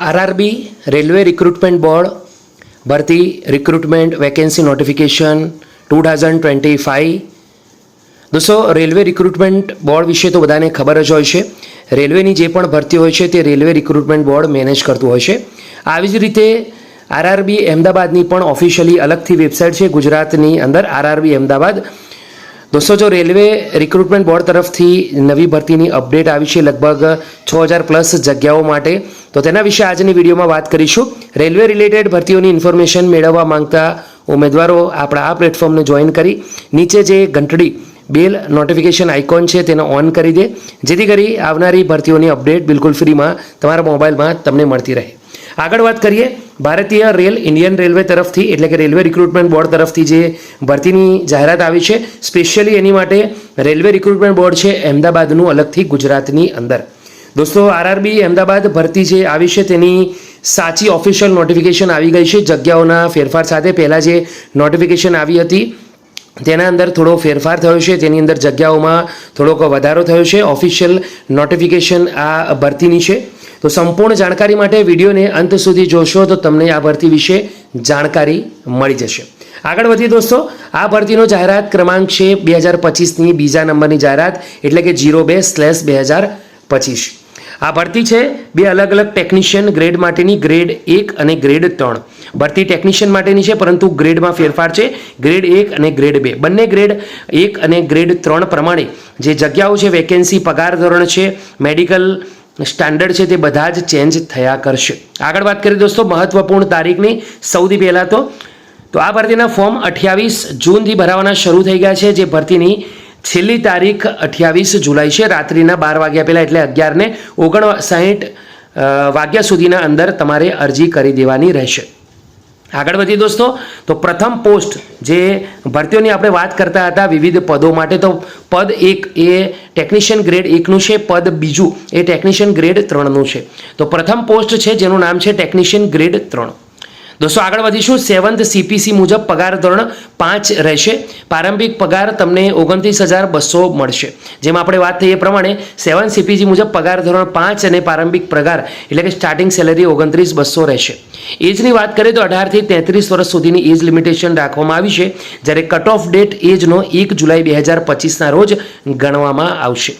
RRB railway recruitment board ભરતી recruitment vacancy notification two thousand twenty five દોસ્તો railway recruitment board વિશે તો બધાને ખબર જ હોય છે. રેલવેની જે પણ ભરતી હોય છે, તે રેલવે રિક્રુટમેન્ટ બોર્ડ મેનેજ કરતું હોય છે. આવી જ રીતે આરઆરબી અમદાવાદની પણ ઓફિશિયલી અલગથી વેબસાઇટ છે ગુજરાતની અંદર આરઆરબી અહેમદાબાદ દોસ્તો, જો રેલવે રિક્રુટમેન્ટ બોર્ડ તરફથી નવી ભરતીની અપડેટ આવી છે લગભગ છ હજાર પ્લસ જગ્યાઓ માટે, તો તેના વિશે આજની વિડીયોમાં વાત કરીશું. રેલવે રિલેટેડ ભરતીઓની ઇન્ફોર્મેશન મેળવવા માંગતા ઉમેદવારો આપણા આ પ્લેટફોર્મને જોઈન કરી. નીચે જે ઘંટડી બેલ નોટિફિકેશન આઇકોન છે તેને ઓન કરી દે. જેથી કરી આવનારી ભરતીઓની અપડેટ બિલકુલ ફ્રીમાં તમારા મોબાઈલમાં તમને મળતી રહે. આગળ વાત કરીએ. ભારતીય રેલ, ઇન્ડિયન રેલવે તરફથી, એટલે કે રેલવે રિક્રુટમેન્ટ બોર્ડ તરફથી જે ભરતીની જાહેરાત આવી છે, સ્પેશિયલી એની માટે રેલવે રિક્રુટમેન્ટ બોર્ડ છે અમદાવાદનું અલગથી ગુજરાતની અંદર. દોસ્તો, આરઆરબી અમદાવાદ ભરતી જે આવી છે તેની સાચી ઓફિશિયલ નોટિફિકેશન આવી ગઈ છે જગ્યાઓના ફેરફાર સાથે. પહેલાં જે નોટિફિકેશન આવી હતી, તેના અંદર થોડો ફેરફાર થયો છે, તેની અંદર જગ્યાઓમાં થોડોક વધારો થયો છે. ઓફિશિયલ નોટિફિકેશન આ ભરતીની છે. તો સંપૂર્ણ જાણકારી માટે વિડીયોને અંત સુધી જોશો તો તમને આ ભરતી વિશે જાણકારી મળી જશે. આગળ વધીએ દોસ્તો, આ ભરતીનો જાહેરાત ક્રમાંક છે બે હજાર પચીસની બીજા નંબરની જાહેરાત, એટલે કે જીરો બે સ્લેશ બે હજાર પચીસ. આ ભરતી છે બે અલગ અલગ ટેકનિશિયન ગ્રેડ માટેની, ગ્રેડ એક અને ગ્રેડ ત્રણ. ભરતી ટેકનિશિયન માટેની છે, પરંતુ ગ્રેડમાં ફેરફાર છે, ગ્રેડ એક અને ગ્રેડ બે. બંને ગ્રેડ એક અને ગ્રેડ ત્રણ પ્રમાણે જે જગ્યાઓ છે, વેકેન્સી, પગાર ધોરણ છે, મેડિકલ સ્ટાન્ડર્ડ છે તે બધા જ ચેન્જ થયા કરશે. આગળ વાત કરીએ દોસ્તો, મહત્વપૂર્ણ તારીખની. સૌથી પહેલાં તો તો આ ભરતીના ફોર્મ અઠ્યાવીસ જૂનથી ભરાવાના શરૂ થઈ ગયા છે. જે ભરતીની છેલ્લી તારીખ અઠ્યાવીસ જુલાઈ છે. રાત્રિના બાર વાગ્યા પહેલાં એટલે અગિયારને ઓગણ સાહીઠ વાગ્યા સુધીના અંદર તમારે અરજી કરી દેવાની રહેશે. આગળ વધીએ દોસ્તો. તો પ્રથમ પોસ્ટ જે ભરતીઓની આપણે વાત કરતા હતા વિવિધ પદો માટે, તો પદ એક એ ટેકનિશિયન ગ્રેડ એકનું છે, પદ બીજું એ ટેકનિશિયન ગ્રેડ ત્રણનું છે. તો પ્રથમ પોસ્ટ છે, જેનું નામ છે ટેકનિશિયન ગ્રેડ ત્રણ. દોસ્તો, આગળ વધીશું. સેવન્થ સીપીસી મુજબ પગાર ધોરણ પાંચ રહેશે. પ્રારંભિક પગાર તમને ઓગણત્રીસ હજાર બસો મળશે. જેમ આપણે વાત થઈ એ પ્રમાણે સેવન સીપીસી મુજબ પગાર ધોરણ પાંચ અને પ્રારંભિક પગાર, એટલે કે સ્ટાર્ટિંગ સેલેરી ઓગણત્રીસ બસો રહેશે. એજની વાત કરીએ તો અઢારથી તેત્રીસ વર્ષ સુધીની એજ લિમિટેશન રાખવામાં આવી છે. જ્યારે કટ ઓફ ડેટ એજનો એક જુલાઈ બે હજાર પચીસના રોજ ગણવામાં આવશે.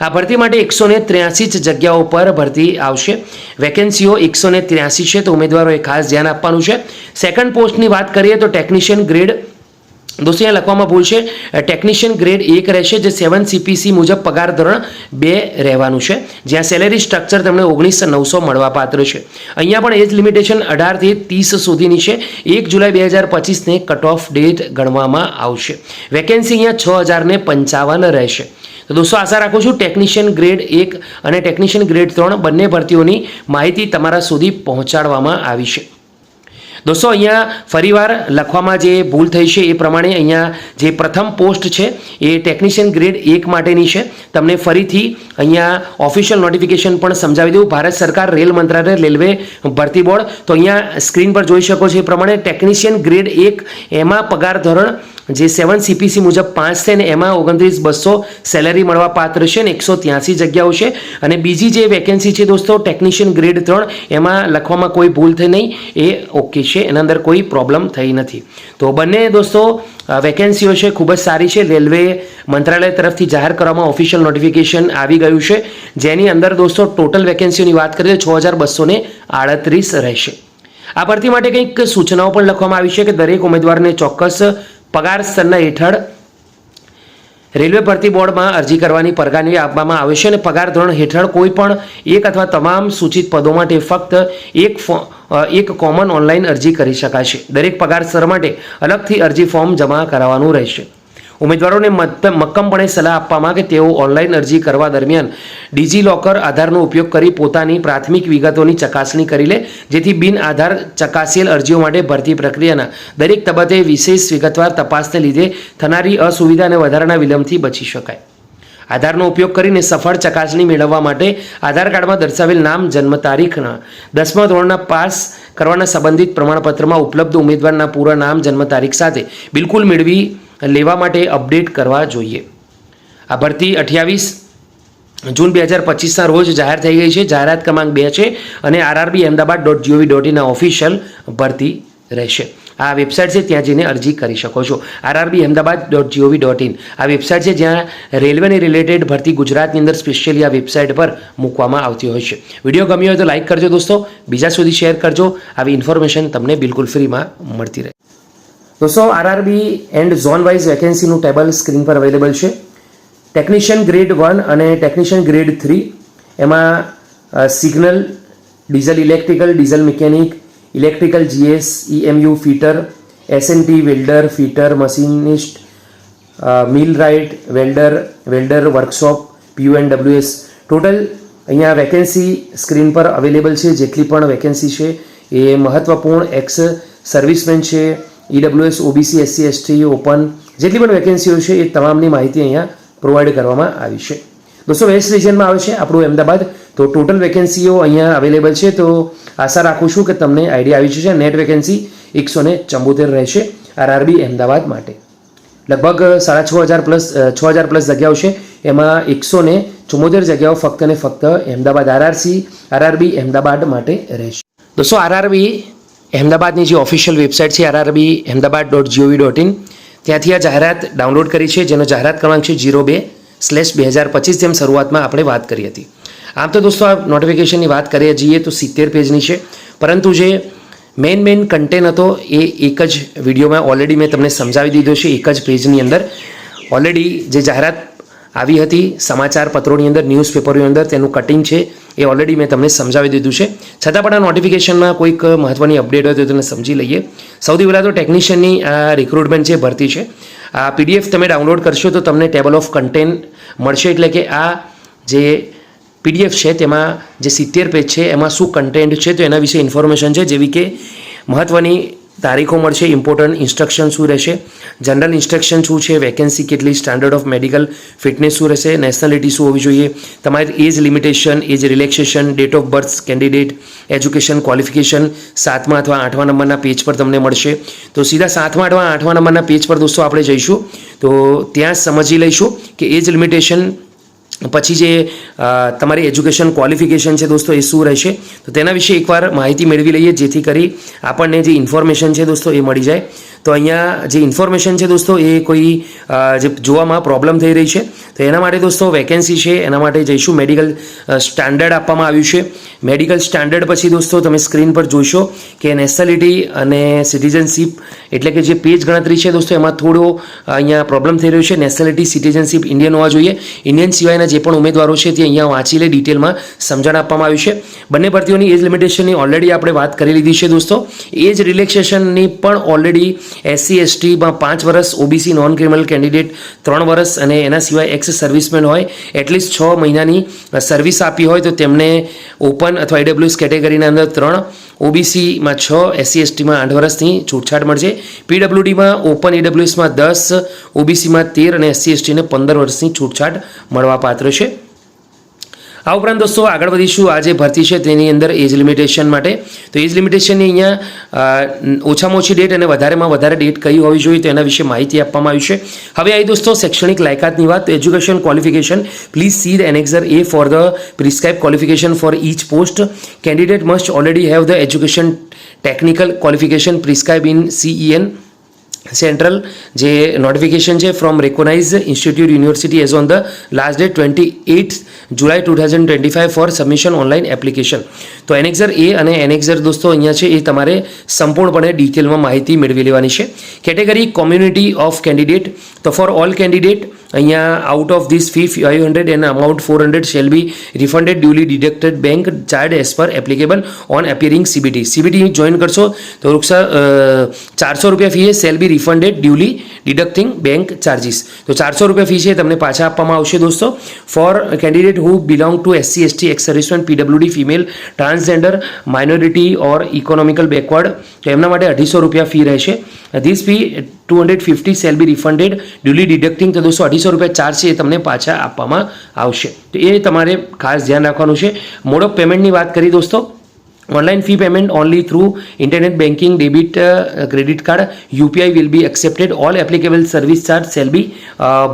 આ ભરતી માટે એકસો ને ત્ર્યાસી જ જગ્યાઓ પર ભરતી આવશે. વેકેન્સીઓ એકસો ને ત્ર્યાસી છે, તો ઉમેદવારોએ ખાસ ધ્યાન આપવાનું છે. સેકન્ડ પોસ્ટની વાત કરીએ તો ટેકનિશિયન ગ્રેડ દોસ્તો અહીંયા લખવામાં ભૂલ છે. ટેકનિશિયન ગ્રેડ એક રહેશે, જે સેવન સીપીસી મુજબ પગાર ધોરણ બે રહેવાનું છે. જ્યાં સેલેરી સ્ટ્રક્ચર તમને ઓગણીસો નવસો મળવાપાત્ર છે. અહીંયા પણ એજ લિમિટેશન અઢારથી ત્રીસ સુધીની છે. એક જુલાઈ બે હજાર પચીસને કટ ઓફ ડેટ ગણવામાં આવશે. વેકેન્સી અહીંયા છ હજારને પંચાવન રહેશે. તો દોસ્તો આશા રાખું છું ટેકનિશિયન ગ્રેડ એક અને ટેકનિશિયન ગ્રેડ ત્રણ બંને ભરતીઓની માહિતી તમારા સુધી પહોંચાડવામાં આવી છે. દોસ્તો અહીંયા ફરીવાર લખવામાં જે ભૂલ થઈ છે એ પ્રમાણે અહીંયા જે પ્રથમ પોસ્ટ છે એ ટેકનિશિયન ગ્રેડ એક માટેની છે. તમને ફરીથી અહીંયા ઓફિશિયલ નોટિફિકેશન પણ સમજાવી દઉં. ભારત સરકાર રેલ મંત્રાલય રેલવે ભરતી બોર્ડ. તો અહીંયા સ્ક્રીન પર જોઈ શકો છો એ પ્રમાણે ટેકનિશિયન ગ્રેડ એક એમાં પગાર ધોરણ જે સેવન સીપીસી મુજબ પાંચ છે ને એમાં ઓગણત્રીસ બસો સેલેરી મળવા પાત્ર છે ને એકસો ત્યાંસી જગ્યાઓ છે. અને બીજી જે વેકેન્સી છે દોસ્તો ટેકનિશિયન ગ્રેડ ત્રણ, એમાં લખવામાં કોઈ ભૂલ થઈ નહીં. એ ઓકે છે, એના અંદર કોઈ પ્રોબ્લેમ થઈ નથી. તો બંને દોસ્તો વેકેન્સીઓ છે, ખૂબ જ સારી છે. રેલવે મંત્રાલય તરફથી જાહેર કરવામાં ઓફિશિયલ નોટિફિકેશન આવી ગયું છે. જેની અંદર દોસ્તો ટોટલ વેકેન્સીઓની વાત કરીએ છ હજાર બસો આડત્રીસ રહેશે. આ ભરતી માટે કંઈક સૂચનાઓ પણ લખવામાં આવી છે કે દરેક ઉમેદવારને ચોક્કસ પગાર સ્તરના હેઠળ રેલવે ભરતી બોર્ડમાં અરજી કરવાની પરવાનગી આપવામાં આવે છે અને પગાર ધોરણ હેઠળ કોઈ પણ એક અથવા તમામ સૂચિત પદો માટે ફક્ત એક એક કોમન ઓનલાઈન અરજી કરી શકાશે. દરેક પગાર સ્તર માટે અલગથી અરજી ફોર્મ જમા કરાવવાનું રહેશે. ઉમેદવારોને મક્કમપણે સલાહ આપવામાં કે તેઓ ઓનલાઈન અરજી કરવા દરમિયાન ડિજી આધારનો ઉપયોગ કરી પોતાની પ્રાથમિક વિગતોની ચકાસણી કરી લે, જેથી બિન આધાર ચકાસેલ અરજીઓ માટે ભરતી પ્રક્રિયાના દરેક તબક્કે વિશેષ વિગતવાર તપાસને લીધે થનારી અસુવિધા અને વધારાના વિલંબથી બચી શકાય. આધારનો ઉપયોગ કરીને સફળ ચકાસણી મેળવવા માટે આધાર કાર્ડમાં દર્શાવેલ નામ, જન્મ તારીખના દસમા ધોરણના પાસ કરવાના સંબંધિત પ્રમાણપત્રમાં ઉપલબ્ધ ઉમેદવારના પૂરા નામ, જન્મ તારીખ સાથે બિલકુલ મેળવી લેવા માટે અપડેટ કરવા જોઈએ. આ ભરતી અઠ્યાવીસ જૂન બે હજાર પચીસના રોજ જાહેર થઈ ગઈ છે. જાહેરાત ક્રમાંક બે છે અને RRB Ahmedabad dot G O V official ભરતી રહેશે. આ વેબસાઇટ છે, ત્યાં જઈને અરજી કરી શકો છો. RRB Ahmedabad dot G O V. Dot website છે, જ્યાં રેલવેની રિલેટેડ ભરતી ગુજરાતની અંદર સ્પેશિયલી આ વેબસાઇટ પર મૂકવામાં આવતી હોય છે. વીડિયો ગમ્યો હોય તો લાઇક કરજો દોસ્તો. બીજા સુધી શેર કરજો. આવી ઇન્ફોર્મેશન તમને બિલકુલ ફ્રીમાં મળતી રહે. દોસ્તો આરઆરબી એન્ડ ઝોન વાઇઝ વેકેન્સીનું ટેબલ સ્ક્રીન પર અવેલેબલ છે. ટેકનિશિયન ગ્રેડ વન અને ટેકનિશિયન ગ્રેડ થ્રી એમાં signal diesel electrical diesel mechanic electrical GS EMU fitter SNT welder fitter machinist millwright welder welder workshop PU and WS total અહીંયા vacancy screen પર available છે. જેટલી પણ vacancy છે એ મહત્ત્વપૂર્ણ એક્સ સર્વિસમેન છે. EWS OBC SC ST open જેટલી પણ વેકેન્સીઓ છે, એ તમામની માહિતી અહીંયા પ્રોવાઈડ કરવામાં આવી છે. દોસ્તો વેસ્ટ રિજનમાં આવે છે, આપણું અમદાવાદ. તો ટોટલ વેકેન્સીઓ અહીંયા અવેલેબલ છે. તો આશા રાખું છું કે તમને આઈડિયા આવી જશે. નેટ વેકેન્સી એકસો ને ચંબોતેર રહેશે આરઆરબી અમદાવાદ માટે. લગભગ સાડા છ હજાર પ્લસ છ હજાર પ્લસ જગ્યાઓ છે. એમાં એકસો ને ચુમ્મોતેર જગ્યાઓ ફક્ત ને ફક્ત અમદાવાદ આરઆરસી આરઆરબી અમદાવાદ માટે રહેશે. દોસ્તો આરઆરબી અમદાવાદની જે ઓફિશિયલ વેબસાઇટ છે RRB Ahmedabad dot G O V ત્યાંથી આ જાહેરાત ડાઉનલોડ કરી છે, જેનો જાહેરાત ક્રમાંક છે જીરો બે સ્લેશ બે હજાર પચીસ, જેમ શરૂઆતમાં આપણે વાત કરી હતી. આમ તો દોસ્તો, આ નોટિફિકેશનની વાત કરીએ જઈએ તો સિત્તેર પેજની છે. પરંતુ જે મેઇન મેઇન કન્ટેન્ટ હતો, એ એક જ વિડીયોમાં ઓલરેડી મેં તમને સમજાવી દીધો છે, એક જ પેજની અંદર. ઓલરેડી જે જાહેરાત આવી હતી. સમાચાર પત્રોની અંદર ન્યૂઝપેપરોની અંદર તેનું કટિંગ છે. એ ઓલરેડી મેં તમને સમજાવી દીધું છે. છતાં પણ આ નોટિફિકેશનમાં કોઈક મહત્ત્વની અપડેટ હોય તો તેને સમજી લઈએ. સૌથી પહેલાં તો ટેકનિશિયનની આ રિક્રુટમેન્ટ છે, ભરતી છે. આ પીડીએફ તમે ડાઉનલોડ કરશો તો તમને ટેબલ ઓફ કન્ટેન્ટ મળશે. એટલે કે આ જે પીડીએફ છે, તેમાં જે સિત્તેર પેજ છે, એમાં શું કન્ટેન્ટ છે, તો એના વિશે ઇન્ફોર્મેશન છે. જેવી કે મહત્ત્વની તારીખો મળશે ઇમ્પોર્ટન્ટ ઇન્સ્ટ્રક્શન શું રહેશે જનરલ ઇન્સ્ટ્રક્શન શું છે વેકેન્સી કેટલી સ્ટાન્ડર્ડ ઓફ મેડિકલ ફિટનેસ શું રહેશે નેશનાલિટી શું હોવી જોઈએ, તમારી age limitation age relaxation date of birth candidate education qualification સાતમા અથવા આઠમા નંબરના પેજ પર તમને મળશે. તો સીધા સાતમા અથવા આઠમા નંબરના પેજ પર દોસ્તો આપણે જઈશું. તો ત્યાં સમજી લઈશું કે એજ લિમિટેશન પછી જે તમારી એજ્યુકેશન ક્વોલિફિકેશન છે દોસ્તો એ શું રહેશે? તો તેના વિશે એકવાર માહિતી મેળવી લઈએ, જેથી કરી આપણને જે ઇન્ફોર્મેશન છે દોસ્તો એ મળી જાય. તો અહીંયા જે ઇન્ફોર્મેશન છે દોસ્તો, એ કોઈ જે જોવામાં પ્રોબ્લેમ થઈ રહી છે. તો એના માટે દોસ્તો વેકેન્સી છે, એના માટે જઈશું. મેડિકલ સ્ટાન્ડર્ડ આપવામાં આવ્યું છે. મેડિકલ સ્ટાન્ડર્ડ પછી દોસ્તો તમે સ્ક્રીન પર જોશો કે નેશનાલિટી અને સિટીઝનશીપ એટલે કે જે પેજ ગણતરી છે દોસ્તો, એમાં થોડો અહીંયા પ્રોબ્લેમ થઈ રહ્યો છે. નેશનાલિટી સિટીઝનશીપ ઇન્ડિયન હોવા જોઈએ. ઇન્ડિયન સિવાયના જે પણ ઉમેદવારો છે, તે અહીંયા વાંચી લે ડિટેલમાં સમજણ આપવામાં આવ્યું છે. બંને ભરતીઓની એજ લિમિટેશનની ઓલરેડી આપણે વાત કરી લીધી છે દોસ્તો. એજ રિલેક્સેશનની પણ ઓલરેડી એસસી એસટીમાં પાંચ વર્ષ ઓબીસી નોન ક્રિમિનલ કેન્ડિડેટ ત્રણ વર્ષ અને એના સિવાય એક્સ સર્વિસમેન હોય, એટલીસ્ટ છ મહિનાની સર્વિસ આપી હોય તો તેમને ઓપન અથવા ઈડબ્લ્યુએસ કેટેગરીના અંદર ત્રણ ઓબીસીમાં છ એસસી એસટીમાં આઠ વર્ષની છૂટછાટ મળશે. પીડબ્લ્યુડીમાં ઓપન ઈડબ્લ્યુએસમાં દસ ઓબીસીમાં તેર અને એસસી એસટીને પંદર વર્ષની છૂટછાટ મળવાપાત્ર છે. આ ઉપરાંત દોસ્તો, આગળ વધીશું. આ જે ભરતી છે, તેની અંદર એજ લિમિટેશન માટે. તો એજ લિમિટેશનની અહીંયા ઓછામાં ઓછી ડેટ અને વધારેમાં વધારે ડેટ કઈ હોવી જોઈએ તો એના વિશે માહિતી આપવામાં આવી છે. હવે આવી દોસ્તો, શૈક્ષણિક લાયકાતની વાત education qualification please see the annexure A for the prescribe qualification for each post candidate must already have the education technical qualification prescribe in CEN central જે નોટિફિકેશન છે from recognise institute university as on the last date twenty eight July two thousand twenty five for submission online application તો annexure A અને annexure દોસ્તો, અહીંયા છે એ તમારે સંપૂર્ણપણે ડિટેલમાં માહિતી મેળવી લેવાની છે. કેટેગરી કોમ્યુનિટી ઓફ કેન્ડિડેટ તો ફોર ઓલ કેન્ડિડેટ અહીંયા out of this fee five hundred an amount four hundred shall be refunded duly deducted bank charge as per applicable on appearing CBT CBT join કરશો તો વૃક્ષા ચારસો રૂપિયા fee shall be refunded duly deducting bank charges તો ચારસો રૂપિયા fee છે તમને પાછા આપવામાં આવશે દોસ્તો. For candidate who belong to SC ST ex serviceman PWD female transgender minority or economical backward તો એમના માટે અઢીસો રૂપિયા ફી રહેશે. This fee two hundred fifty shall be refunded duly deducting તો દોસ્તો, અઢીસો રૂપિયા ચાર્જ એ તમને પાછા આપવામાં આવશે. તો એ તમારે ખાસ ધ્યાન રાખવાનું છે. મોડ ઓફ પેમેન્ટની વાત કરી દોસ્તો. Online fee payment only through internet banking debit credit card UPI will be accepted all applicable service charge shall be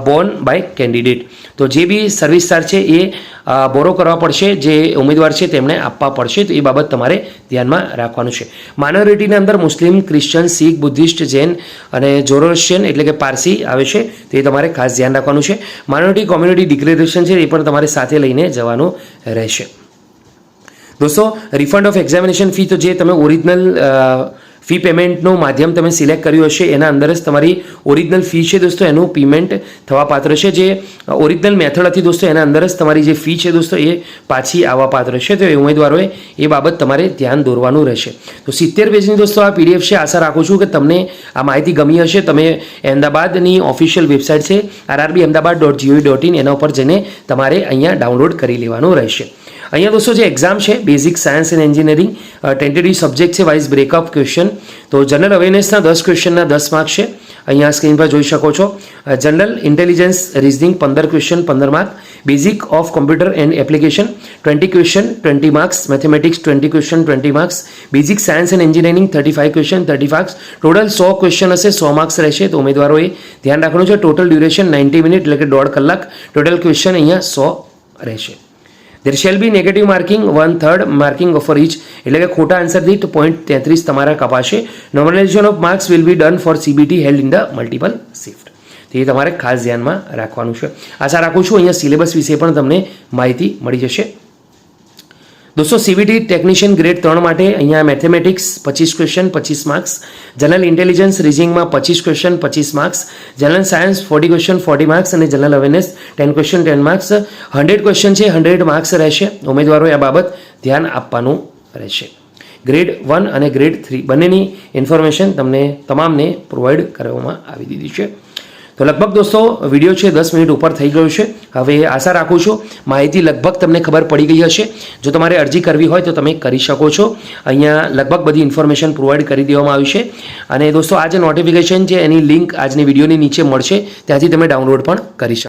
borne by candidate તો જે બી સર્વિસ ચાર્જ છે, એ બોરો કરવા પડશે, જે ઉમેદવાર છે તેમણે આપવા પડશે. તો એ બાબત તમારે ધ્યાનમાં રાખવાનું છે. માઇનોરિટીની અંદર Muslim Christian Sikh Buddhist Jain અને જોરોશિયન એટલે કે પારસી આવે છે, તો એ તમારે ખાસ ધ્યાન રાખવાનું છે. માઇનોરિટી કોમ્યુનિટી ડિક્લેરેશન છે, એ પણ તમારે સાથે લઈને જવાનું રહેશે. દોસ્તો રિફંડ ઓફ એક્ઝામિનેશન ફી તો જે તમે ઓરિજિનલ ફી પેમેન્ટનું માધ્યમ તમે સિલેક્ટ કર્યું હશે, એના અંદર જ તમારી ઓરિજિનલ ફી છે દોસ્તો, એનું પેમેન્ટ થવા પાત્ર છે. જે ઓરિજિનલ મેથડ હતી દોસ્તો, એના અંદર જ તમારી જે ફી છે દોસ્તો, એ પાછી આવવા પાત્ર છે. તો એ ઉમેદવારોએ એ બાબત તમારે ધ્યાન દોરવાનું રહેશે. તો સિત્તેર પેજની દોસ્તો આ પીડીએફ છે. આશા રાખું છું કે તમને આ માહિતી ગમી હશે. તમે અમદાવાદની ઓફિશિયલ વેબસાઇટ છે RRB Ahmedabad dot GOV dot in એના ઉપર જઈને તમારે અહીંયા ડાઉનલોડ કરી લેવાનું રહેશે. અહીંયા દોસ્તો જે એક્ઝામ છે basic science and engineering tentative subject છે વાઇઝ બ્રેકઅપ ક્વેશ્ચન તો જનરલ અવેરનેસના દસ ક્વેશ્ચનના દસ માર્ક છે. અહીંયા સ્ક્રીન પર જોઈ શકો છો. જનરલ ઇન્ટેલિજન્સ રિઝનિંગ પંદર ક્વેશ્ચન પંદર mark basic of computer and application twenty question twenty marks mathematics twenty question twenty marks basic science and engineering thirty five question thirty marks total so question હશે, સો marks રહેશે. તો ઉમેદવારોએ ધ્યાન રાખવાનું છે ટોટલ ડ્યુરેશન નાઇન્ટી મિનિટ એટલે કે દોઢ કલાક. ટોટલ ક્વેશ્ચન અહીંયા સો રહેશે. There shall be negative marking one third marking offer each એટલે કે ખોટા આન્સર દીઠ પોઈન્ટ તેત્રીસ તમારા કપાશે. Normalisation of marks will be done for CBT held in the multiple shift તો એ તમારે ખાસ ધ્યાનમાં રાખવાનું છે. આશા રાખું છું અહીંયા સિલેબસ વિશે પણ તમને માહિતી મળી જશે. દોસ્તો સીવીટી ટેકનિશિયન ગ્રેડ ત્રણ માટે અહીંયા મેથેમેટિક્સ પચીસ ક્વેશ્ચન પચીસ માર્ક્સ જનરલ ઇન્ટેલિજન્સ રિઝિંગમાં પચીસ ક્વેશ્ચન પચીસ marks general science forty question forty marks અને general awareness ten question ten marks hundred question છે હંડ્રેડ માર્ક્સ રહેશે. ઉમેદવારોએ આ બાબત ધ્યાન આપવાનું રહેશે. ગ્રેડ વન અને ગ્રેડ થ્રી બંનેની ઇન્ફોર્મેશન તમને તમામને પ્રોવાઈડ કરવામાં આવી દીધી છે. તો લગભગ દોસ્તો, વીડિયો છે દસ મિનિટ ઉપર થઈ ગયો છે. હવે આશા રાખું છું માહિતી લગભગ તમને ખબર પડી ગઈ હશે. જો તમારે અરજી કરવી હોય તો તમે કરી શકો છો. અહીંયા લગભગ બધી ઇન્ફોર્મેશન પ્રોવાઈડ કરી દેવામાં આવી છે. અને દોસ્તો, આ જે નોટિફિકેશન છે, એની લિંક આજની વિડીયોની નીચે મળશે. ત્યાંથી તમે ડાઉનલોડ પણ કરી શકો.